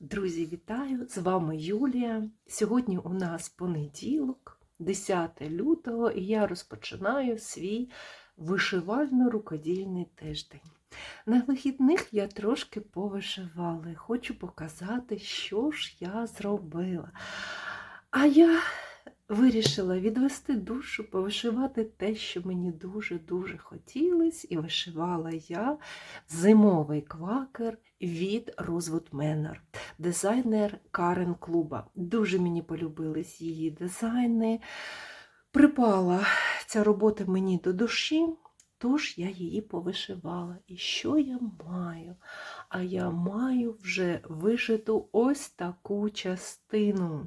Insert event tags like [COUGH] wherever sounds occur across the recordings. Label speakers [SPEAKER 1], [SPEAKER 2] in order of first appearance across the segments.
[SPEAKER 1] Друзі, вітаю! З вами Юлія. Сьогодні у нас понеділок, 10 лютого, і я розпочинаю свій вишивально-рукодільний тиждень. На вихідних я трошки повишивала. Хочу показати, що ж я зробила. А я вирішила відвести душу, повишивати те, що мені дуже-дуже хотілося, і вишивала я зимовий квакер від Rosewood Manor, дизайнер Карен Клуба. Дуже мені полюбились її дизайни. Припала ця робота мені до душі, тож я її повишивала. І що я маю? А я маю вже вишиту ось таку частину.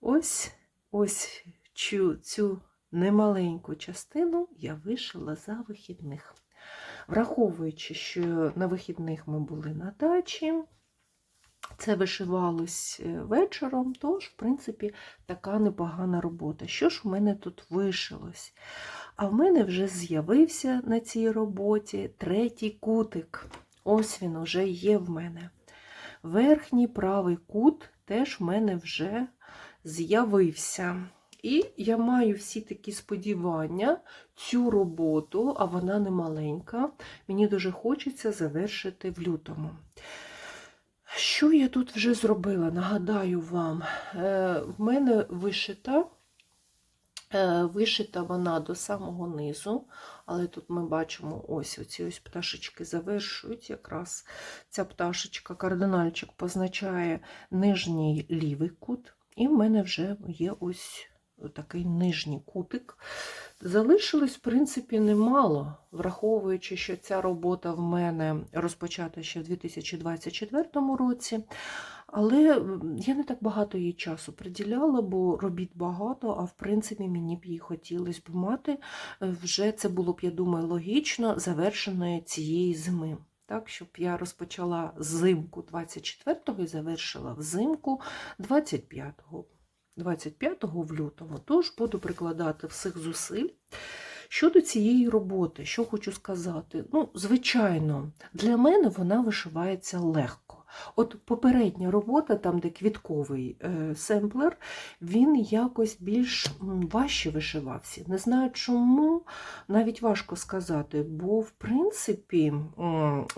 [SPEAKER 1] Ось ось цю, цю немаленьку частину я вишила за вихідних. Враховуючи, що на вихідних ми були на дачі, це вишивалось е, вечором, тож, в принципі, така непогана робота. Що ж у мене тут вишилось? А в мене вже з'явився на цій роботі третій кутик. Ось він уже є в мене. Верхній правий кут теж в мене вже з'явився. І я маю всі такі сподівання, цю роботу, а вона не маленька, мені дуже хочеться завершити в лютому. Що я тут вже зробила? Нагадаю вам, е, в мене вишита, е, вишита вона до самого низу, але тут ми бачимо ось оці ось пташечки завершують. Якраз ця пташечка, кардинальчик позначає нижній лівий кут, і в мене вже є ось такий нижній кутик. Залишилось, в принципі, немало, враховуючи, що ця робота в мене розпочата ще в 2024 році. Але я не так багато їй часу приділяла, бо робіт багато, а в принципі мені б її хотілося б мати. Вже це було б, я думаю, логічно завершеної цієї зими. Так, щоб я розпочала зимку 24-го і завершила взимку 25-го. 25 в лютому, тож буду прикладати всіх зусиль. Щодо цієї роботи, що хочу сказати, ну, звичайно, для мене вона вишивається легко. От попередня робота, там, де квітковий е, семплер, він якось більш важче вишивався. Не знаю чому, навіть важко сказати, бо, в принципі,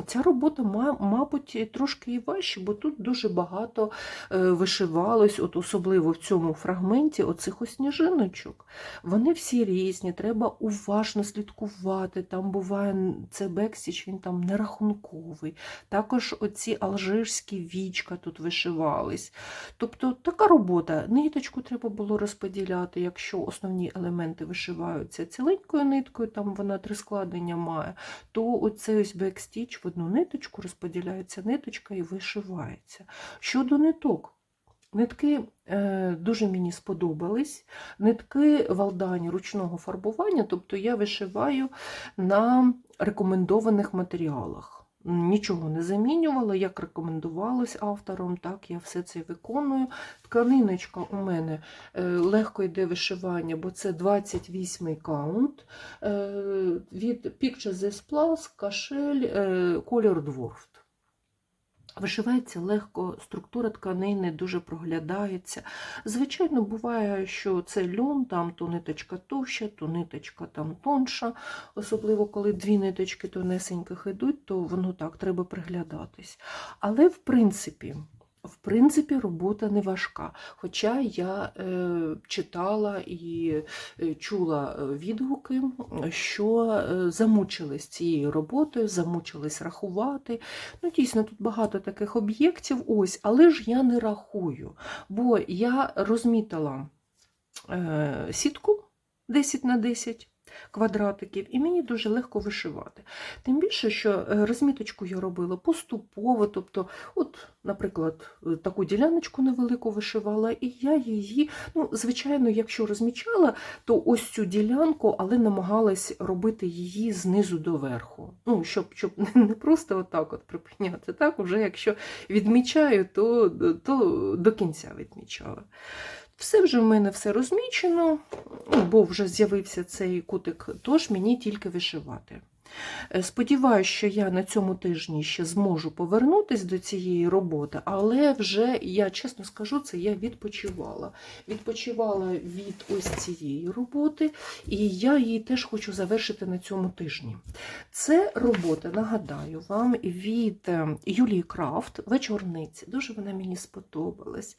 [SPEAKER 1] ця робота, мабуть, трошки і важче, бо тут дуже багато е, вишивалось, от особливо в цьому фрагменті, оцих сніжиночок. Вони всі різні, треба уважно слідкувати. Там буває це бекстіч, він там нерахунковий. Також оці алжирські вічка тут вишивались. Тобто така робота. Ниточку треба було розподіляти, якщо основні елементи вишиваються ціленькою ниткою, там вона три складення має, то оцей ось бекстіч в одну ниточку розподіляється ниточка і вишивається. Щодо ниток. Нитки е, дуже мені сподобались. Нитки валдані ручного фарбування, тобто я вишиваю на рекомендованих матеріалах. Нічого не замінювала, як рекомендувалось автором, так я все це виконую. Тканиночка у мене е, легко йде вишивання, бо це 28 каунт е, від Picture the Plus, кашель, е, колір Dwarf. Вишивається легко, структура тканини дуже проглядається. Звичайно, буває, що це льон, там то ниточка товща, то ниточка там тонша. Особливо, коли дві ниточки тонесеньких йдуть, то воно так треба приглядатись. Але, в принципі, в принципі, робота не важка. Хоча я е, читала і е, чула відгуки, що е, замучились цією роботою, замучились рахувати. Ну, Дійсно, тут багато таких об'єктів, ось, але ж я не рахую, бо я розмітила е, сітку 10 на 10 квадратиків, і мені дуже легко вишивати. Тим більше, що розміточку я робила поступово, тобто, от, наприклад, таку діляночку невелику вишивала, і я її, ну, звичайно, якщо розмічала, то ось цю ділянку, але намагалась робити її знизу до верху. Ну, щоб щоб не просто отак от припиняти. Так, уже якщо відмічаю, то, то до кінця відмічала. Все вже в мене все розмічено, ну, бо вже з'явився цей кутик, тож мені тільки вишивати. Е, Сподіваюсь, що я на цьому тижні ще зможу повернутися до цієї роботи, але вже, я чесно скажу, це я відпочивала. Відпочивала від ось цієї роботи, і я її теж хочу завершити на цьому тижні. Це робота, нагадаю вам, від е, Юлії Крафт вечорниці. Дуже вона мені сподобалась.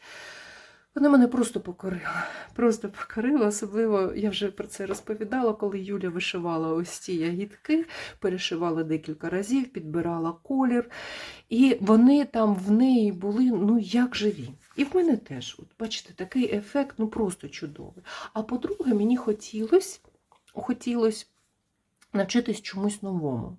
[SPEAKER 1] Вона мене просто покорила. Просто покорила. Особливо я вже про це розповідала, коли Юля вишивала ось ці ягідки, перешивала декілька разів, підбирала колір. І вони там в неї були ну як живі. І в мене теж, от бачите, такий ефект ну просто чудовий. А по-друге, мені хотілося, хотілося навчитись чомусь новому.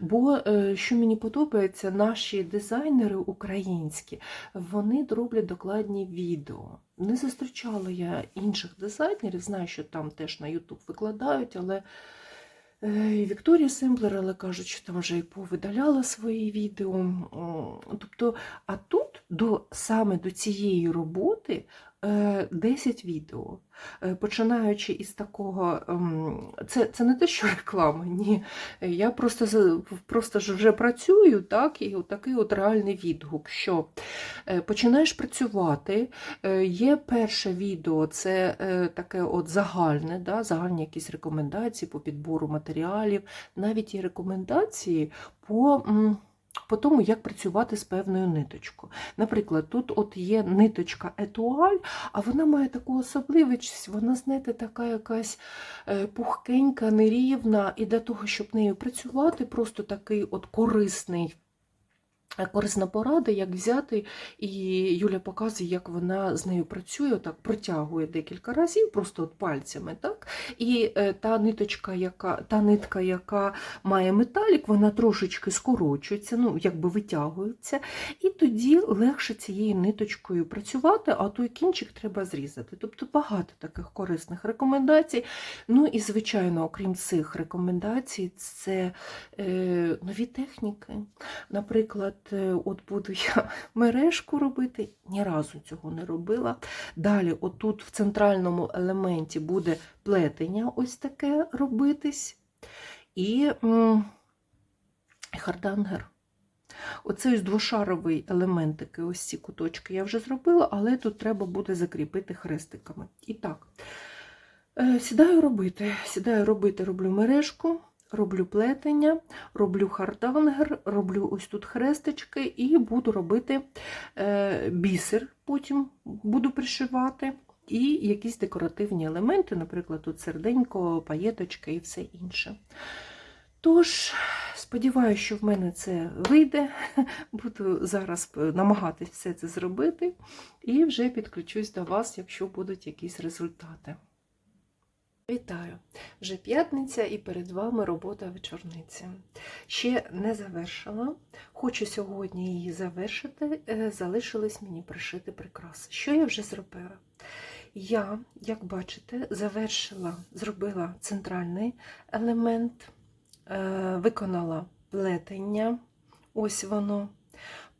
[SPEAKER 1] Бо, е, що мені подобається, наші дизайнери українські, вони роблять докладні відео. Не зустрічала я інших дизайнерів, знаю, що там теж на YouTube викладають, але е, і Вікторія Семплер, але кажуть, що там вже і повидаляла свої відео. Тобто, а тут до, саме до цієї роботи е, 10 відео. Е, Починаючи із такого, ем, це, це не те, що [LAUGHS] реклама, ні. Е, Я просто, просто ж вже працюю, так, і такий от реальний відгук, що е, починаєш працювати, е, є перше відео, це е, таке от загальне, да, загальні якісь рекомендації по підбору матеріалів, навіть є рекомендації по. По тому, як працювати з певною ниточкою. Наприклад, тут от є ниточка етуаль, а вона має таку особливість, вона, знаєте, така якась е, пухкенька, нерівна, і для того, щоб нею працювати, просто такий от корисний. Корисна порада, як взяти, і Юля показує, як вона з нею працює, так протягує декілька разів, просто от пальцями, так? І е, та ниточка, яка, та нитка, яка має металік, вона трошечки скорочується, ну, якби витягується, і тоді легше цією ниточкою працювати, а той кінчик треба зрізати. Тобто багато таких корисних рекомендацій. Ну і, звичайно, окрім цих рекомендацій, це е, нові техніки. Наприклад, от буду я [LAUGHS] мережку робити, ні разу цього не робила. Далі, отут в центральному елементі буде плетення ось таке робитись. І хардангер. Оцей двошаровий елементики, ось ці куточки я вже зробила, але тут треба буде закріпити хрестиками. І так, е, сідаю робити. Сідаю робити, роблю мережку, роблю плетення, роблю хардангер, роблю ось тут хрестички і буду робити е, бісер, потім буду пришивати. І якісь декоративні елементи, наприклад, тут серденько, паєточки і все інше. Тож, сподіваюся, що в мене це вийде. [LAUGHS] Буду зараз намагатись все це зробити, і вже підключусь до вас, якщо будуть якісь результати. Вітаю! Вже п'ятниця і перед вами робота вечорниці. Ще не завершила. Хочу сьогодні її завершити. Е, Залишилось мені пришити прикраси. Що я вже зробила? Я, як бачите, завершила, зробила центральний елемент, е, виконала плетення. Ось воно.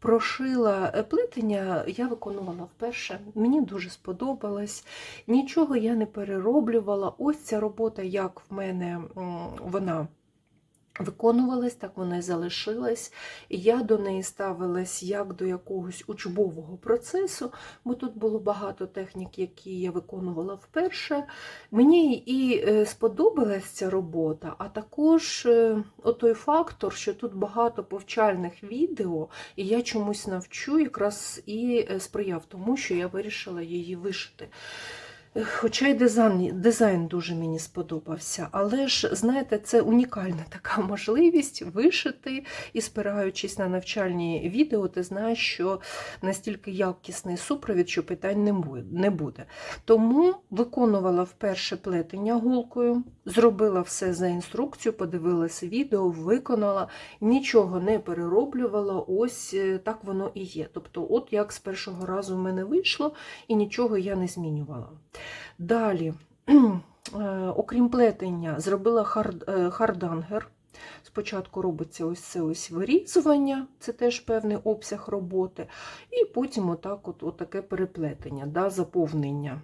[SPEAKER 1] Прошила е, плетення, я виконувала вперше. Мені дуже сподобалось. Нічого я не перероблювала. Ось ця робота, як в мене вона виконувалась, так залишилась. І я до неї ставилась як до якогось учбового процесу, бо тут було багато технік, які я виконувала вперше. Мені і е, сподобалась ця робота, а також е, отой фактор, що тут багато повчальних відео, і я чомусь навчу, якраз і е, сприяв тому, що я вирішила її вишити. Хоча й дизайн, дизайн дуже мені сподобався, але ж, знаєте, це унікальна [LAUGHS] така можливість вишити і спираючись на навчальні відео, ти знаєш, що настільки якісний супровід, що питань не буде. Тому виконувала вперше плетення голкою, зробила все за інструкцією, подивилася відео, виконала, нічого не перероблювала. Ось е, так воно і є. Тобто, от як з першого разу в мене вийшло, і нічого я не змінювала. Далі, [CLEARS THROAT] е, окрім плетення, зробила хард, е, хардангер. Спочатку робиться ось це ось вирізування, це теж певний обсяг роботи, і потім отак от, от таке переплетення, да, заповнення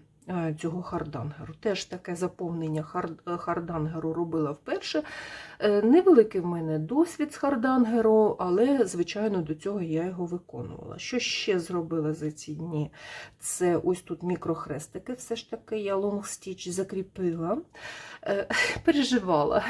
[SPEAKER 1] цього хардангеру. Теж таке заповнення хардангеру робила вперше. Е, Невеликий в мене досвід з хардангеру, але, звичайно, до цього я його виконувала. Що ще зробила за ці дні? Це ось тут мікрохрестики, все ж таки я лонгстіч закріпила. Е, [LAUGHS] Переживала.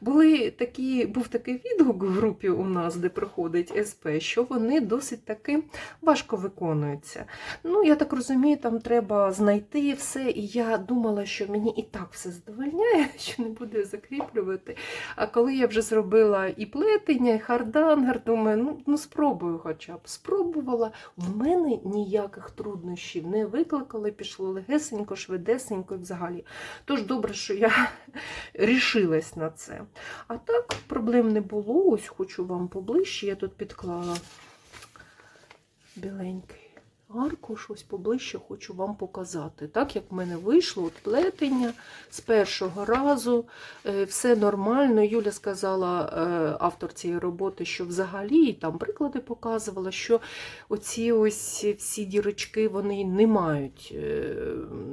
[SPEAKER 1] Були такі, був такий відгук в групі у нас, де приходить СП, що вони досить таки важко виконуються. Ну, я так розумію, там треба знайти все, і я думала, що мені і так все задовольняє, [LAUGHS] що не буду закріплювати. А коли я вже зробила і плетення, і хардангер, думаю, ну, ну спробую хоча б. Спробувала. В мене ніяких труднощів не викликали, пішло легесенько, швидесенько взагалі. Тож добре, що я [LAUGHS] рішилась на це. А так, проблем не було. Ось хочу вам поближче. Я тут підклала біленький аркуш, ось поближче хочу вам показати. Так як в мене вийшло от плетення з першого разу, е, все нормально. Юля сказала, е, автор цієї роботи, що взагалі і там приклади показувала, що оці ось всі дірочки вони не мають е,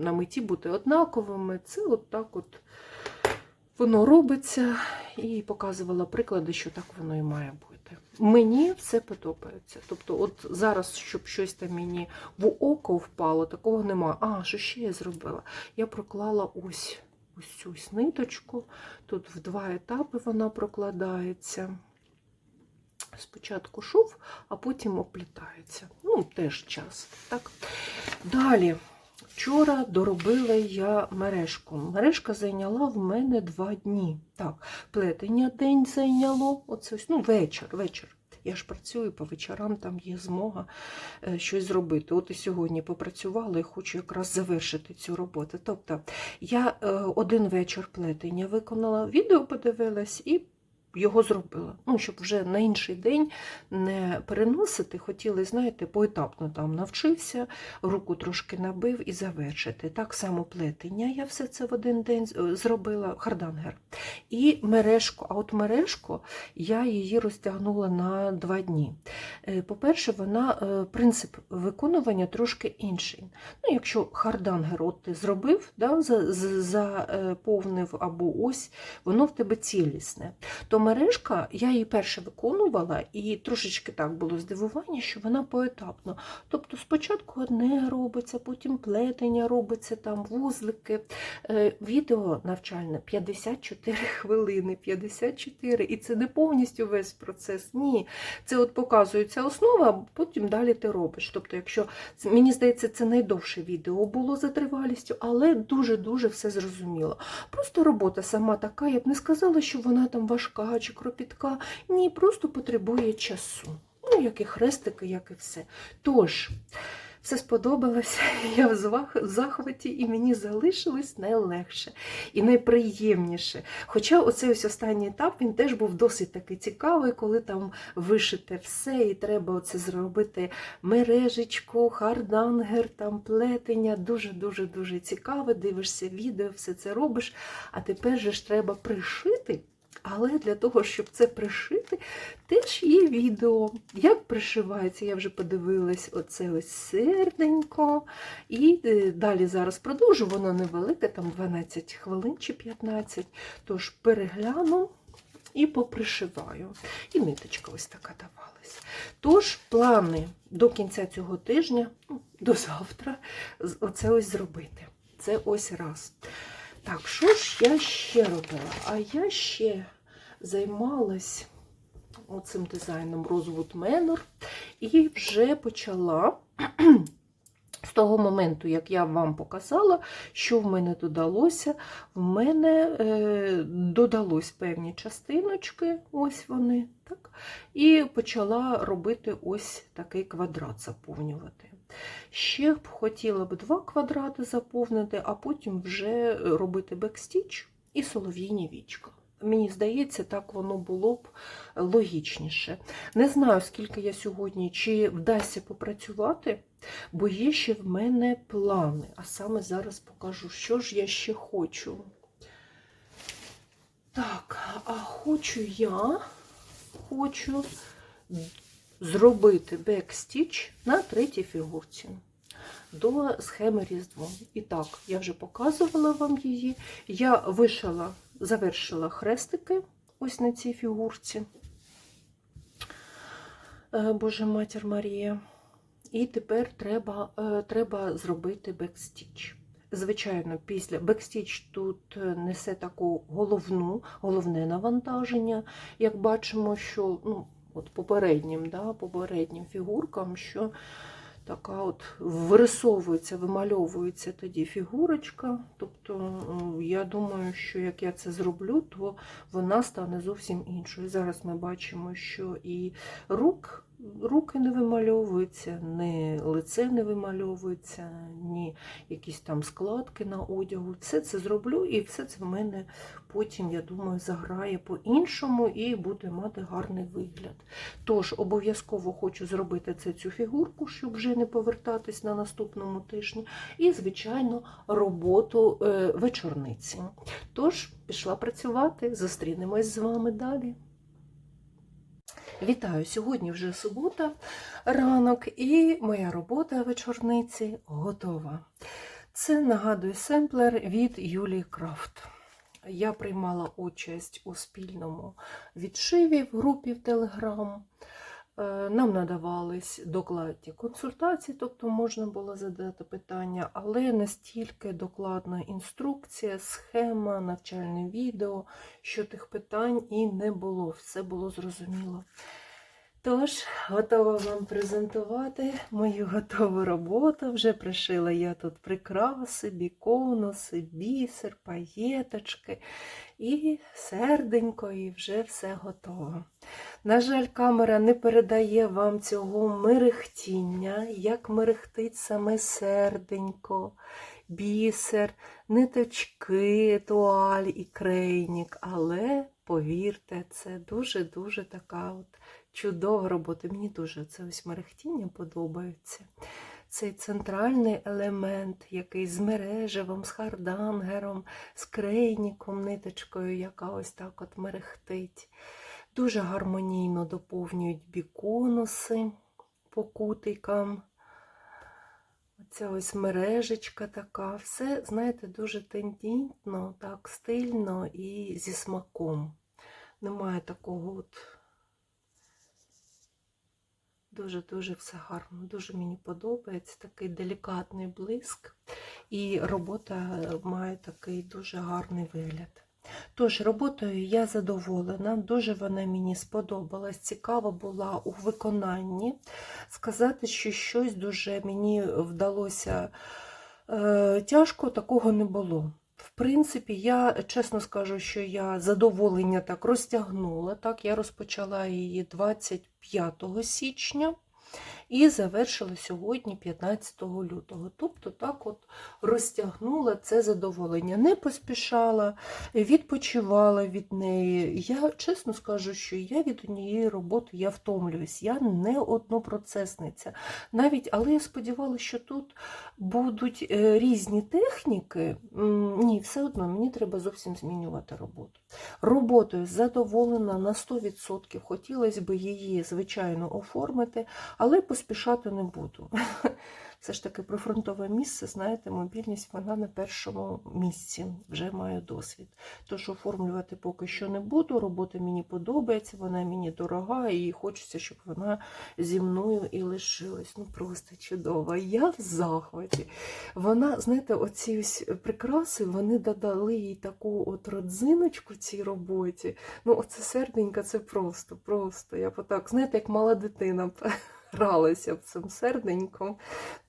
[SPEAKER 1] на меті бути однаковими. Це от так от воно робиться, і показувала приклади, що так воно і має бути. Мені все подобається. Тобто, от зараз, щоб щось там мені в око впало, такого немає. А, що ще я зробила? Я проклала ось ось цю ниточку. Тут в два етапи вона прокладається. Спочатку шов, а потім оплітається. Ну, теж час. Так? Далі. Вчора доробила я мережку. Мережка зайняла в мене два дні. Так, плетення день зайняло. Оце ось, ну, вечір, вечір. Я ж працюю по вечорам, там є змога е, щось зробити. От і сьогодні попрацювала і хочу якраз завершити цю роботу. Тобто я е, один вечір плетення виконала, відео подивилась і його зробила. Ну, щоб вже на інший день не переносити, хотіли, знаєте, поетапно там навчився, руку трошки набив і завершити. Так само плетення я все це в один день е, зробила, хардангер. І мережку. А от мережку я її розтягнула на два дні. Е, По-перше, вона е, принцип виконування трошки інший. Ну, якщо хардангер от ти зробив, да, заповнив або ось, воно в тебе цілісне. То мережка, я її перше виконувала, і трошечки так було здивування, що вона поетапно. Тобто спочатку одне робиться, потім плетення робиться, там вузлики. Е, Відео навчальне 54 [LAUGHS] хвилини, 54, і це не повністю весь процес. Ні. Це от показується основа, а потім далі ти робиш. Тобто, якщо мені здається, це найдовше відео було за тривалістю, але дуже-дуже все зрозуміло. Просто робота сама така, я б не сказала, що вона там важка чи кропітка. Ні, просто потребує часу. Ну, як і хрестики, як і все. Тож, все сподобалося, [LAUGHS] я в в захваті, і мені залишилось найлегше і найприємніше. Хоча оцей ось останній етап він теж був досить таки цікавий, коли там вишите все, і треба оце зробити мережечку, хардангер, там плетення. Дуже-дуже дуже цікаве. Дивишся відео, все це робиш. А тепер же ж треба пришити. Але для того, щоб це пришити, теж є відео. Як пришивається, я вже подивилась, оце ось серденько. І е, далі зараз продовжу, воно невелике, там 12 хвилин чи 15. Тож перегляну і попришиваю. І ниточка ось така давалась. Тож, плани до кінця цього тижня, ну, до завтра, оце ось зробити. Це ось раз. Так, що ж я ще робила? А я ще займалась оцим дизайном Rosewood Manor і вже почала [CLEARS THROAT] з того моменту, як я вам показала, що в мене додалося, в мене е, додалось певні частиночки, ось вони, так, і почала робити ось такий квадрат заповнювати. Ще б хотіла б два квадрати заповнити, а потім вже робити бекстіч і солов'їні вічка. Мені здається, так воно було б логічніше. Не знаю, скільки я сьогодні, чи вдасться попрацювати, бо є ще в мене плани. А саме зараз покажу, що ж я ще хочу. Так, а хочу я хочу зробити бекстіч на третій фігурці. до схеми Різдво. І так, я вже показувала вам її. Я вишила, завершила хрестики ось на цій фігурці. Е, Боже матір Марія. І тепер треба, е, треба зробити бекстіч. Звичайно, після бекстіч тут е, несе таку головну, головне навантаження, як бачимо, що ну, от попереднім, да, попереднім фігуркам, що така от вирисовується, вимальовується тоді фігурочка. Тобто, я думаю, що як я це зроблю, то вона стане зовсім іншою. Зараз ми бачимо, що і рук, руки не вимальовуються, ні лице не вимальовується, ні якісь там складки на одягу. Все це зроблю, і все це в мене потім, я думаю, заграє по-іншому і буде мати гарний вигляд. Тож, обов'язково хочу зробити це цю фігурку, щоб вже не повертатись на наступному тижні. І, звичайно, роботу е, вечорниці. Тож, пішла працювати, зустрінемось з вами далі. Вітаю! Сьогодні вже субота, ранок, і моя робота вечорниці готова. Це нагадує семплер від Юлії Крафт. Я приймала участь у спільному відшиві в групі в Телеграм. Е, Нам надавались докладні консультації, тобто можна було задати питання, але настільки докладна інструкція, схема, навчальне відео, що тих питань і не було. Все було зрозуміло. Тож, готова вам презентувати мою готову роботу. Вже пришила я тут прикраси, біконуси, бісер, паєточки і серденько, і вже все готово. На жаль, камера не передає вам цього мерехтіння, як мерехтить саме серденько, бісер, ниточки, туаль і крейнік. Але повірте, це дуже-дуже така от чудова робота. Мені дуже це ось мерехтіння подобається. Цей центральний елемент, який з мережевом, з хардангером, з крейніком, ниточкою, яка ось так от мерехтить. Дуже гармонійно доповнюють біконуси по кутикам. Оця ось мережечка така. Все, знаєте, дуже тендітно, так, стильно і зі смаком. Немає такого от. Дуже-дуже все гарно, дуже мені подобається такий делікатний блиск, і робота має такий дуже гарний вигляд. Тож, роботою я задоволена, дуже вона мені сподобалась, цікава була у виконанні. Сказати, що щось дуже мені вдалося е, тяжко, такого не було. Принципі, я чесно скажу, що я задоволення так розтягнула. Так, Я розпочала її 25 січня і завершила сьогодні, 15 лютого. Тобто, так от розтягнула це задоволення. Не поспішала, відпочивала від неї. Я чесно скажу, що я від однієї роботи я втомлююсь. Я не однопроцесниця. Навіть, але я сподівалася, що тут будуть е, різні техніки. Ні, все одно мені треба зовсім змінювати роботу. Роботою задоволена на 100%. Хотілося б її, звичайно, оформити, але поспішати не буду. [LAUGHS] Все ж таки прифронтове місце, знаєте, мобільність вона на першому місці, вже маю досвід. Тож оформлювати поки що не буду. Робота мені подобається, вона мені дорога, і хочеться, щоб вона зі мною і лишилась. Ну просто чудова. Я в захваті. Вона, знаєте, оці ось прикраси, вони додали їй таку от родзиночку цій роботі. Ну, оце серденька, це просто, просто. Я потак, знаєте, як мала дитина [LAUGHS] гралася б цим серденьком.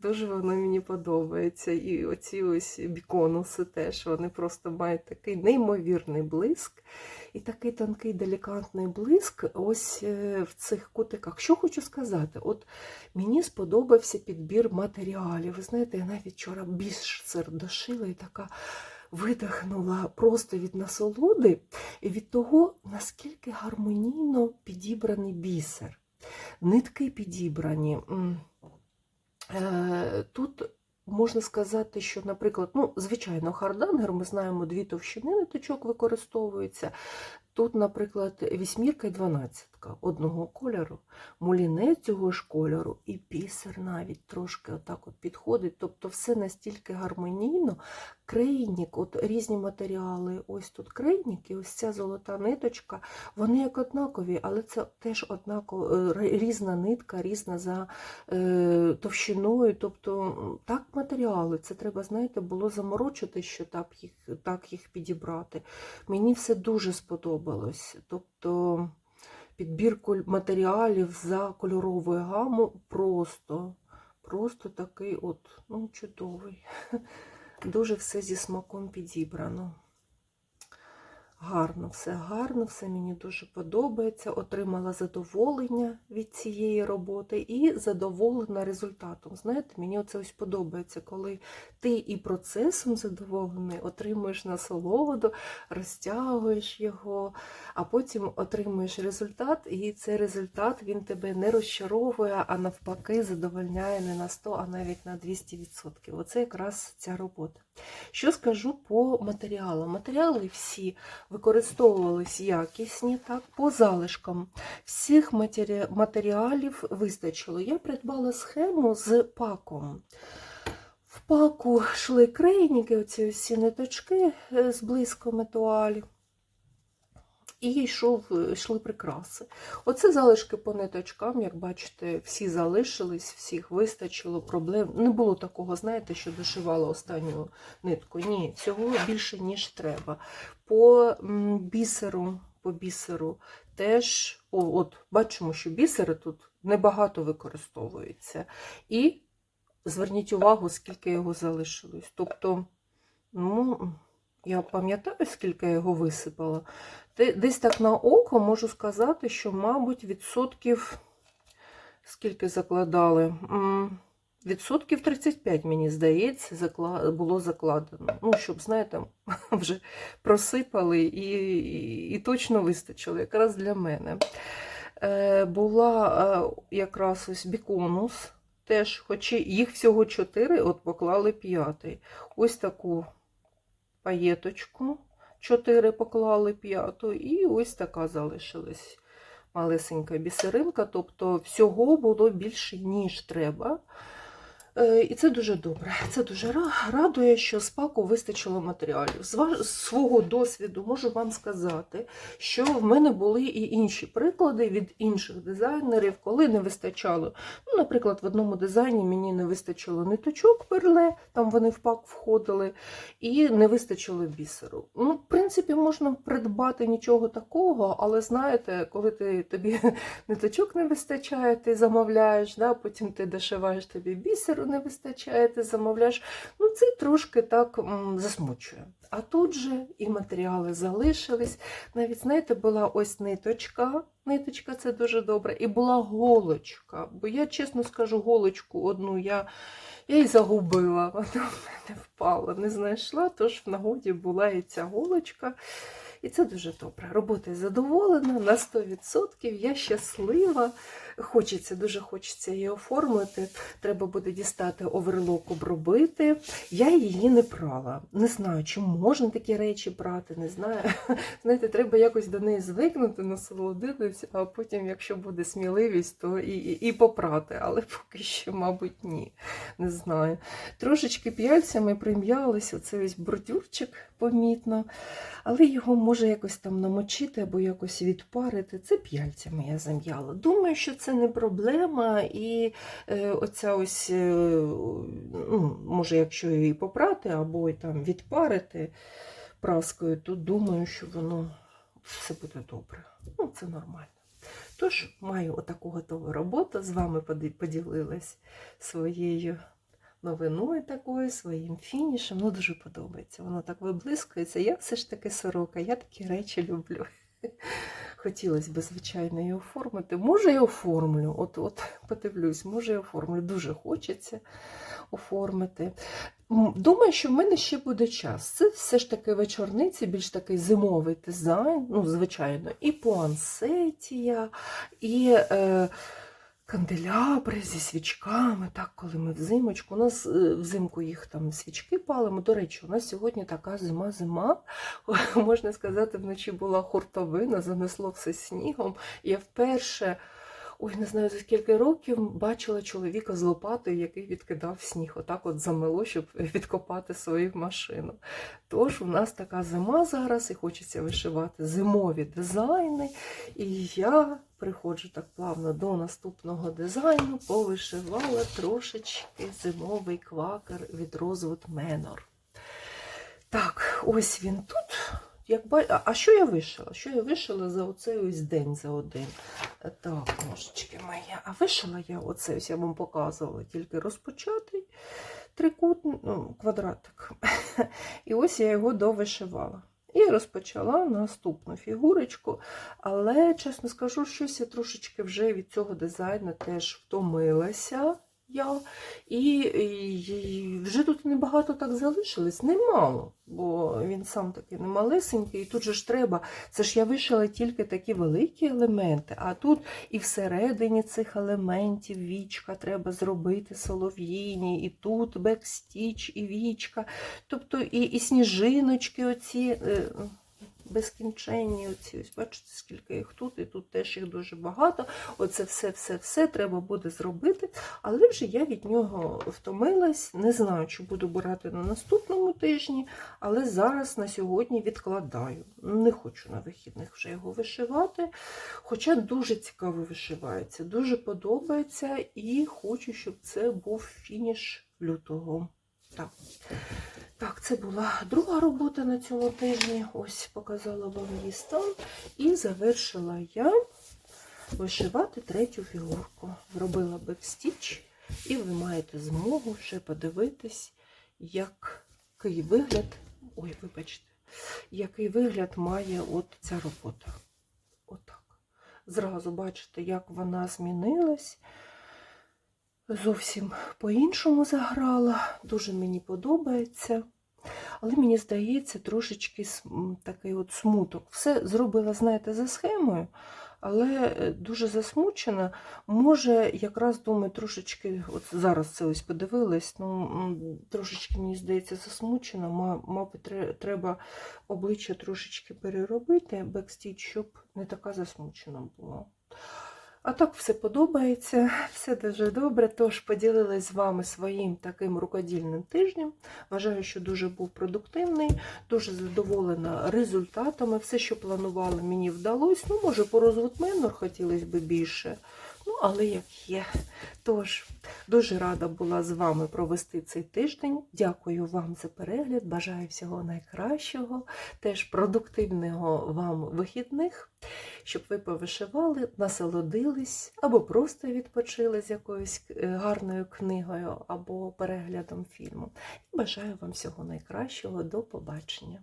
[SPEAKER 1] Дуже воно мені подобається. І оці ось біконуси теж вони просто мають такий неймовірний блиск. І такий тонкий делікатний блиск ось е, в цих кутиках. Що хочу сказати, от мені сподобався підбір матеріалів. Ви знаєте, я навіть вчора більше дошила і така. Видихнула просто від насолоди і від того, наскільки гармонійно підібраний бісер. Нитки підібрані. Е, Тут можна сказати, що, наприклад, ну, звичайно, хардангер, ми знаємо, дві товщини ниточок використовуються. Тут, наприклад, вісьмірка і дванадцятка. Нитка одного кольору, муліне цього ж кольору, і бісер навіть трошки отак от підходить. Тобто все настільки гармонійно. Крейнік, от різні матеріали, ось тут крейнік і ось ця золота ниточка, вони як однакові, але це теж однаково е, різна нитка, різна за е, товщиною. Тобто так матеріали, це треба, знаєте, було заморочити, що так їх, так їх підібрати. Мені все дуже сподобалось. Тобто підбір матеріалів за кольоровою гаму просто, просто такий от, ну, чудовий. [LAUGHS] Дуже все зі смаком підібрано. Гарно, все гарно, все мені дуже подобається. Отримала задоволення від цієї роботи і задоволена результатом. Знаєте, мені оце ось подобається, коли ти і процесом задоволений, отримуєш насолоду, розтягуєш його, а потім отримуєш результат, і цей результат він тебе не розчаровує, а навпаки, задовольняє не на 100, а навіть на 200%. Оце якраз ця робота. Що скажу по матеріалам? Матеріали всі використовувались якісні, так, по залишкам. Всіх матеріалів вистачило. Я придбала схему з паком. В паку йшли крейніки, оці всі ниточки е, з близько метуалі. І йшов, йшли прикраси. Оце залишки по ниточкам, як бачите, всі залишились, всіх вистачило, проблем. Не було такого, знаєте, що дошивала останню нитку. Ні, цього більше, ніж треба. По бісеру, по бісеру теж, о, от бачимо, що бісери тут небагато використовується. І зверніть увагу, скільки його залишилось. Тобто, ну, я пам'ятаю, скільки я його висипала. Десь так на око можу сказати, що, мабуть, відсотків, скільки закладали? Відсотків 35, мені здається, було закладено. Ну, щоб, знаєте, [LAUGHS] вже просипали і, і, точно вистачило, якраз для мене. Е, була е, якраз ось біконус, теж, хоч їх всього 4, от поклали п'ятий. Ось таку паєточку. 4 поклали п'яту, і ось така залишилась малесенька бісеринка. Тобто всього було більше, ніж треба. Е, І це дуже добре. Це дуже радує, що з паку вистачило матеріалів. З свого досвіду можу вам сказати, що в мене були і інші приклади від інших дизайнерів, коли не вистачало. Ну, наприклад, в одному дизайні мені не вистачило ниточок перле, там вони в пак входили, і не вистачило бісеру. Ну, в принципі, можна придбати нічого такого, але знаєте, коли ти тобі [LAUGHS] ниточок не вистачає, ти замовляєш, да, потім ти дошиваєш тобі бісеру не вистачає, ти замовляєш. Ну, це трошки так засмучує. А тут же і матеріали залишились. Навіть, знаєте, була ось ниточка. Ниточка це дуже добре. І була голочка. Бо я, чесно скажу, голочку одну я, я і загубила. Вона в мене впала, не знайшла, тож в нагоді була і ця голочка. І це дуже добре. Робота задоволена на 100%. Я щаслива. Хочеться, дуже хочеться її оформити. Треба буде дістати оверлок, обробити. Я її не прала. Не знаю, чи можна такі речі брати, не знаю. [LAUGHS] Знаєте, треба якось до неї звикнути, насолодитися, а потім, якщо буде сміливість, то і, і, і попрати. Але поки що, мабуть, ні. Не знаю. Трошечки п'яльцями прим'ялися, оце ось бордюрчик помітно. Але його може якось там намочити або якось відпарити. Це п'яльцями я зам'яла. Думаю, що це не проблема. І е, оця ось, е, ну, може, якщо її попрати або там відпарити праскою, то думаю, що воно все буде добре. Ну, це нормально. Тож, маю отаку готову роботу. З вами поділилась своєю новиною такою, своїм фінішем. Ну, дуже подобається. Воно так виблискується. Я все ж таки сорока, я такі речі люблю. Хотілося б, звичайно, її оформити. Може, я оформлю. От, от [LAUGHS] подивлюсь, може, я оформлю. Дуже хочеться оформити. Думаю, що в мене ще буде час. Це все ж таки вечорниці, більш такий зимовий дизайн, ну, звичайно, і пуансетія, і е, канделябри зі свічками, так, коли ми взимочку. У нас е, взимку їх там свічки палимо. До речі, у нас сьогодні така зима-зима. [LAUGHS] Можна сказати, вночі була хуртовина, занесло все снігом. Я вперше. Ой, не знаю за скільки років бачила чоловіка з лопатою, який відкидав сніг. Отак от замело, щоб відкопати свою машину. Тож у нас така зима зараз і хочеться вишивати зимові дизайни. І я приходжу так плавно до наступного дизайну, повишивала трошечки зимовий квакер від Rosewood Manor. Так, ось він тут. Як ба... а- що я вишила? Що я вишила за оцей ось день за один? Так, ножички мої. А вишила я оце ось я вам показувала, тільки розпочатий трикутний ну, квадратик. [LAUGHS] І ось я його довишивала. І розпочала наступну фігурочку. Але, чесно скажу, щось я трошечки вже від цього дизайну теж втомилася. Я. І, і вже тут небагато так залишилось, немало, бо він сам такий немалесенький, і тут же ж треба. Це ж я вишила тільки такі великі елементи, а тут і всередині цих елементів вічка треба зробити солов'їні, і тут бекстіч, і вічка, тобто і, і сніжиночки оці. Безкінченні оці, ось бачите, скільки їх тут, і тут теж їх дуже багато. Оце все-все-все треба буде зробити. Але вже я від нього втомилась. Не знаю, чи буду брати на наступному тижні, але зараз на сьогодні відкладаю. Не хочу на вихідних вже його вишивати. Хоча дуже цікаво вишивається, дуже подобається і хочу, щоб це був фініш лютого. Так. Так, це була друга робота на цьому тижні. Ось показала вам її стан. І завершила я вишивати третю фігурку. Зробила бекстіч, і ви маєте змогу ще подивитись, який вигляд. Ой, вибачте, який вигляд має от ця робота. Отак. Зразу бачите, як вона змінилась. Зовсім по-іншому заграла. Дуже мені подобається. Але мені здається, трошечки такий от смуток. Все зробила, знаєте, за схемою, але е, дуже засмучена. Може, якраз думаю, трошечки, от зараз це ось подивилась, ну трошечки, мені здається, засмучена. Мабуть, треба обличчя трошечки переробити, бекстіч, щоб не така засмучена була. А так все подобається, все дуже добре. Тож поділилась з вами своїм таким рукодільним тижнем. Вважаю, що дуже був продуктивний, дуже задоволена результатами. Все, що планувала, мені вдалося. Ну, може, по розвитменор хотілося б більше. Але як є. Тож, дуже рада була з вами провести цей тиждень. Дякую вам за перегляд. Бажаю всього найкращого, теж продуктивного вам вихідних, щоб ви повишивали, насолодились або просто відпочили з якоюсь е, гарною книгою або переглядом фільму. І бажаю вам всього найкращого. До побачення.